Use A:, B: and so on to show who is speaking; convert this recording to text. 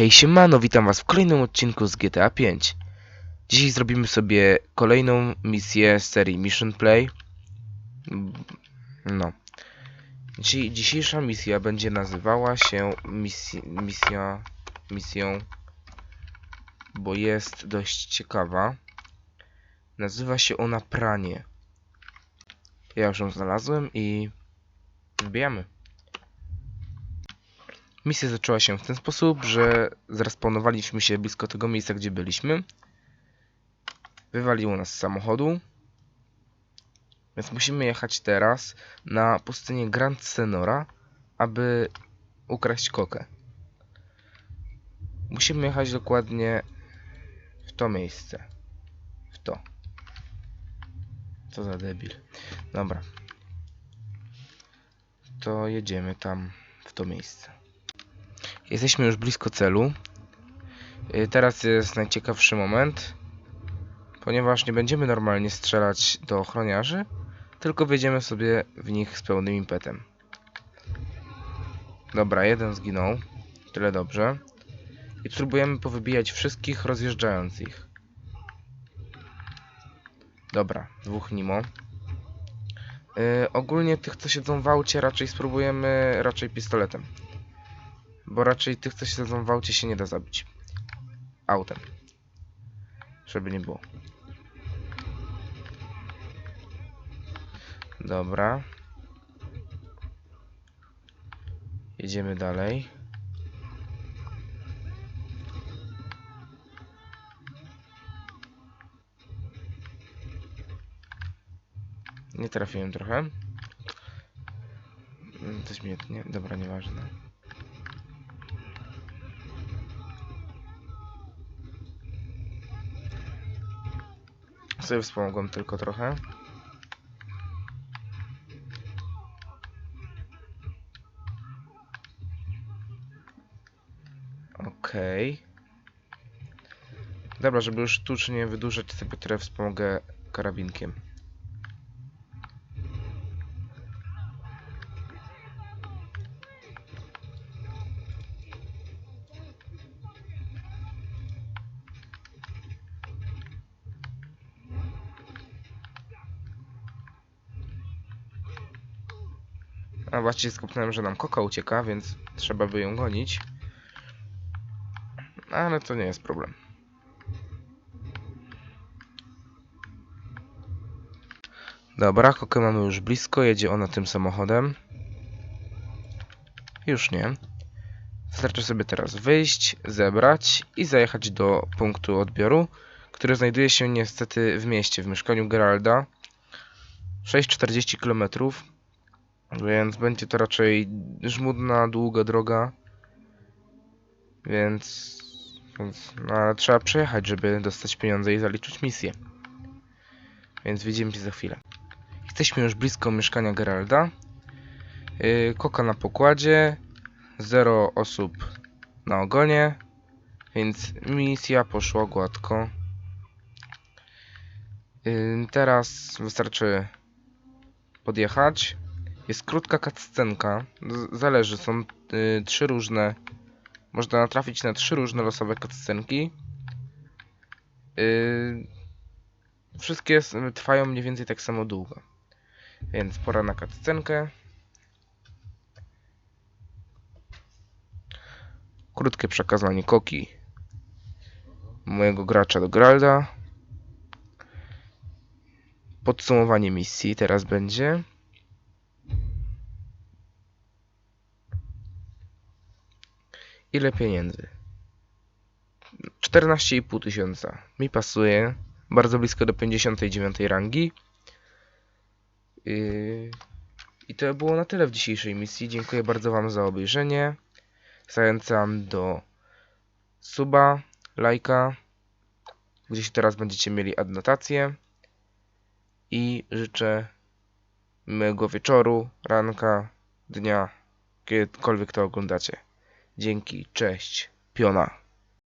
A: Hej siemano, witam was w kolejnym odcinku z GTA 5. Dzisiaj zrobimy sobie kolejną misję z serii Mission Play. No. Dzi dzisiejsza misja będzie nazywała się misja misją, bo jest dość ciekawa. Nazywa się ona Pranie. Ja już ją znalazłem i wbijamy. Misja zaczęła się w ten sposób, że zrespawnowaliśmy się blisko tego miejsca, gdzie byliśmy. Wywaliło nas z samochodu. Więc musimy jechać teraz na pustynię Grand Senora, aby ukraść kokę. Musimy jechać dokładnie w to miejsce. W to. Co za debil. Dobra. To jedziemy tam, w to miejsce. Jesteśmy już blisko celu. Y, Teraz jest najciekawszy moment, ponieważ nie będziemy normalnie strzelać do ochroniarzy, tylko wjedziemy sobie w nich z pełnym impetem. Dobra, jeden zginął. Tyle dobrze. I spróbujemy powybijać wszystkich, rozjeżdżając ich. Dobra, dwóch Nimo. Yy, ogólnie tych, co siedzą w aucie, raczej spróbujemy raczej pistoletem. Bo raczej tych, co siedzą w aucie, się nie da zabić. Autem. Żeby nie było. Dobra. Jedziemy dalej. Nie trafiłem trochę. Mm, Coś mnie... Nie, dobra, nieważne. Sobie wspomogłem tylko trochę. Okej. Dobra, żeby już sztucznie wydłużać sobie trochę wspomogę karabinkiem. A właściwie skopnąłem, że nam koka ucieka, więc trzeba by ją gonić. Ale to nie jest problem. Dobra, kokę mamy już blisko, jedzie ona tym samochodem. Już nie. Wystarczy sobie teraz wyjść, zebrać i zajechać do punktu odbioru, który znajduje się niestety w mieście, w mieszkaniu Geralda. 640 km. Więc będzie to raczej żmudna, długa droga. Więc, więc no, ale trzeba przejechać, żeby dostać pieniądze i zaliczyć misję. Więc widzimy się za chwilę. Jesteśmy już blisko mieszkania Geralda. Yy, koka na pokładzie. Zero osób na ogonie. Więc misja poszła gładko. Yy, teraz wystarczy podjechać. Jest krótka cutscenka. Zależy, są y, trzy różne. Można natrafić na trzy różne losowe cutscenki. Y, wszystkie trwają mniej więcej tak samo długo. Więc pora na cutscenkę. Krótkie przekazanie koki mojego gracza do Gralda. Podsumowanie misji teraz będzie. Ile pieniędzy? 14,5 tysiąca. Mi pasuje. Bardzo blisko do 59 rangi. Yy, I to było na tyle w dzisiejszej misji. Dziękuję bardzo Wam za obejrzenie. Zachęcam do suba, lajka. Gdzieś teraz będziecie mieli adnotację. I życzę miłego wieczoru, ranka, dnia, kiedykolwiek to oglądacie. Dzięki, cześć, piona.